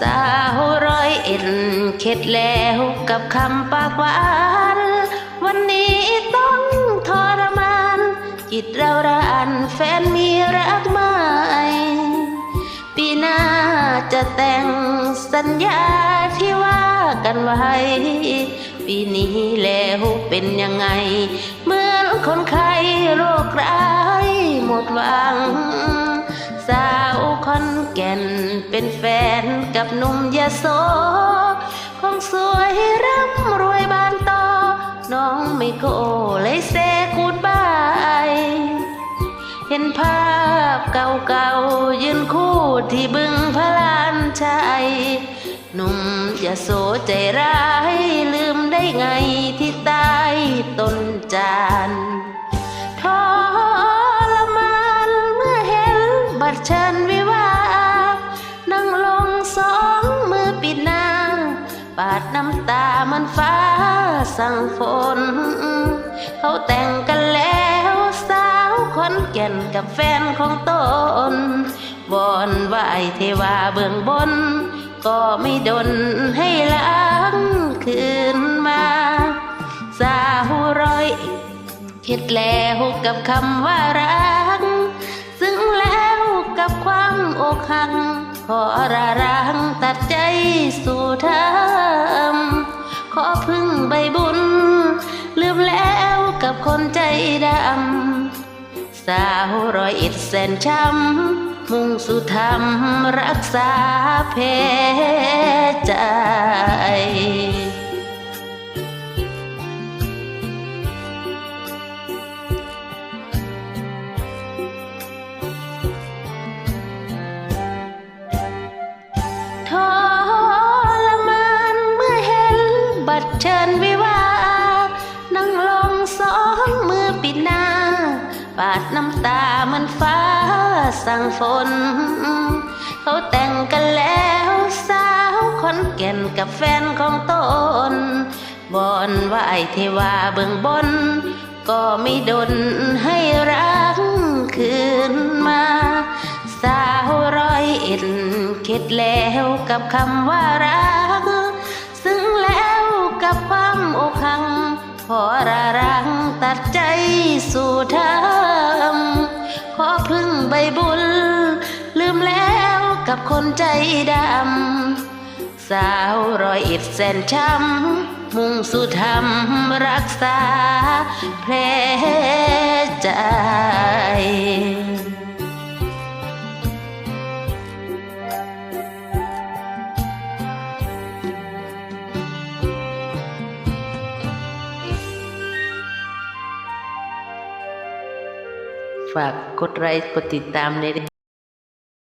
สาวร้อยเอ็ดเข็ดแล้วกับคำปากหวานวันนี้ต้องทรมาน จิตเรารานแฟนมีรักใหม่ปีหน้าจะแต่งสัญญาที่ว่ากันไว้ ปีนี้แล้วเป็นยังไง เหมือนคนไข้โรคร้ายหมดหวัง แฟนกับหนุ่มยโสคงสวยร่ำรวยบานต่อ น้องไม่โกเลยเซกูดบายเห็นภาพเก่าๆยืนคู่ที่บึงพระลานชัยหนุ่มอย่าโสใจร้ายลืมได้ไงที่ใต้ต้นจาน ปาดน้ำตาเหมันฟ้าสั่งฝน เขาแต่งกันแล้วสาวคนแก่นกับแฟนของตนวอนไหวเทวาเบื้องบน ก็ไม่ดนให้ล้างคืนมาสาวร้อยเข็ดแล้วกับคำว่ารัก ซึ่งแล้วกับความอกหักขอระรังตัดใจสู่ธร มแล้วกับคนใจดำ สาวรอยอิดแสนช้ำ มุ่งสู่ธรรมรักษาเพใจ ปาดน้ำตาเหมันฟ้าสั่งฝน เขาแต่งกันแล้วสาวคนแก่นกับแฟนของตนบอนว่าไอเทวาเบื้องบน ก็ไม่ดนให้รักคืนมา สาวร้อยเอ็ดเข็ดแล้วกับคำว่ารัก ซึ่งแล้วกับความอกหัก ขอระรังตัดใจสู่ธรรมขอพึ่งใบบุญ ลืมแล้วกับคนใจดำ สาวรอยอิดแสนช้ำ มุ่งสู่ธรรมรักษาแผลใจ ฝากกดไลค์กดติดตามเลย